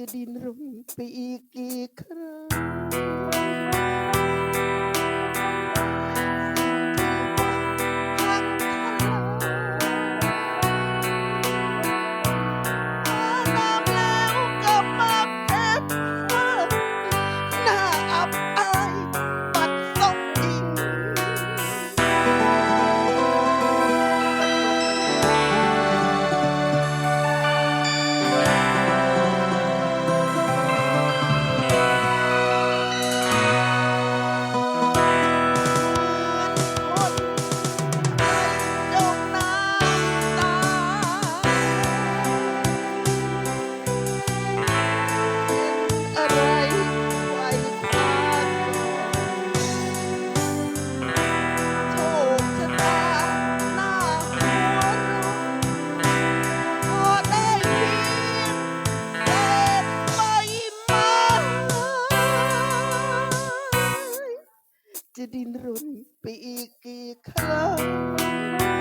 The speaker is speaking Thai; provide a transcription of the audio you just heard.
จะดินร่นไปอีกกี่ครั้ง จะดิ้นรนไปอีกกี่ครั้ง